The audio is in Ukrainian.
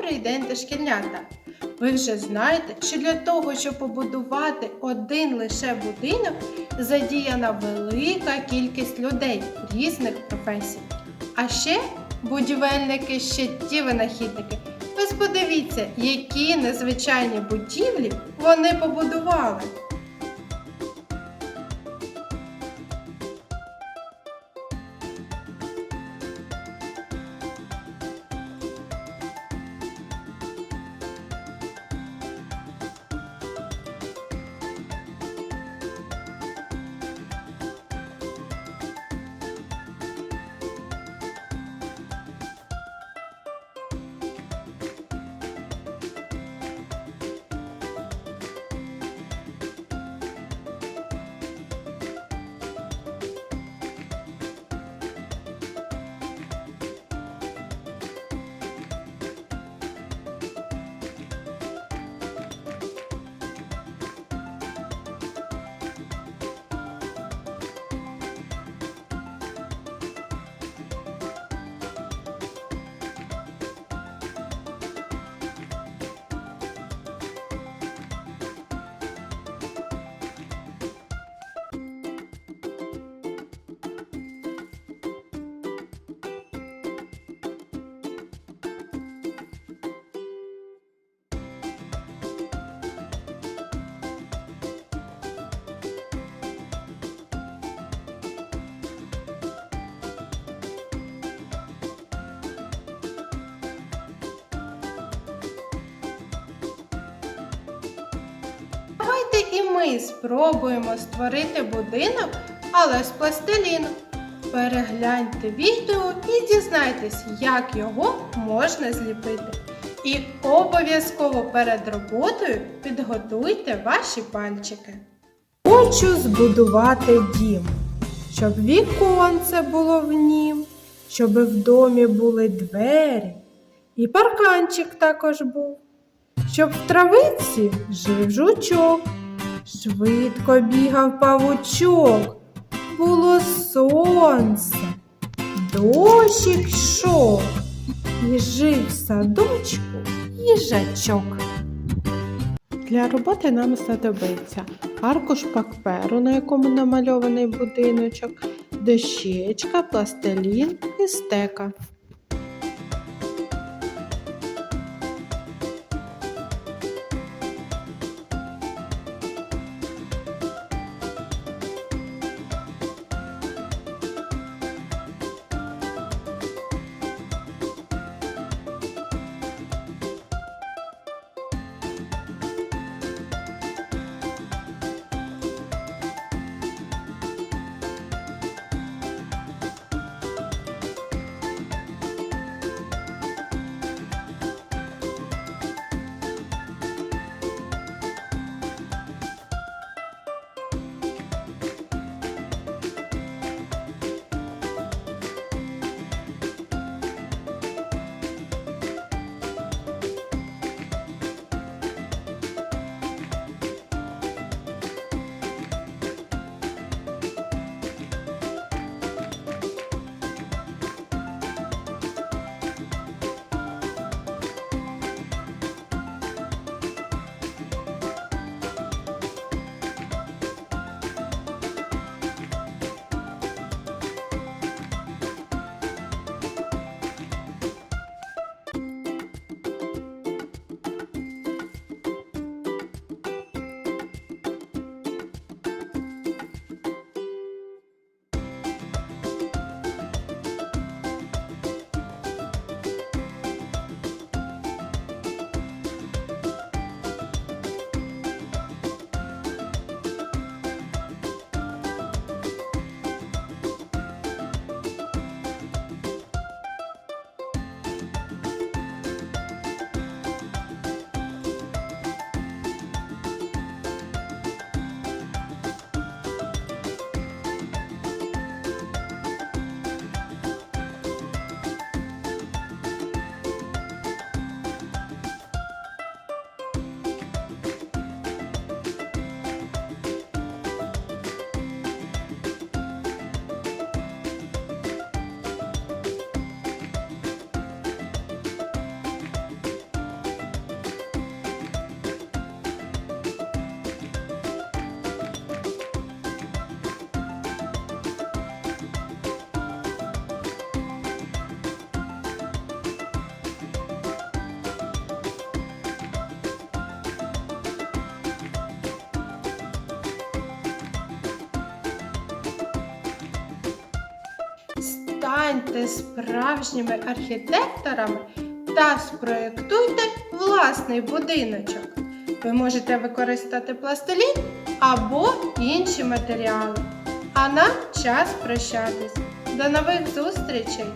Добрий день! Ви вже знаєте, що для того, щоб побудувати один лише будинок, задіяна велика кількість людей різних професій. А ще будівельники ще ті винахідники. Ви сподивіться, які незвичайні будівлі вони побудували. І ми спробуємо створити будинок, але з пластиліну. Перегляньте відео і дізнайтесь, як його можна зліпити. І обов'язково перед роботою підготуйте ваші пальчики. Хочу збудувати дім, щоб віконце було в нім, щоб в домі були двері, і парканчик також був щоб в травиці жив жучок, швидко бігав павучок, було сонце, дощик йшов, і жив в садочку їжачок. Для роботи нам знадобиться аркуш паперу, на якому намальований будиночок, дощечка, пластилін і стека. Станьте справжніми архітекторами та спроєктуйте власний будиночок. Ви можете використати пластилін або інші матеріали. А нам час прощатись. До нових зустрічей!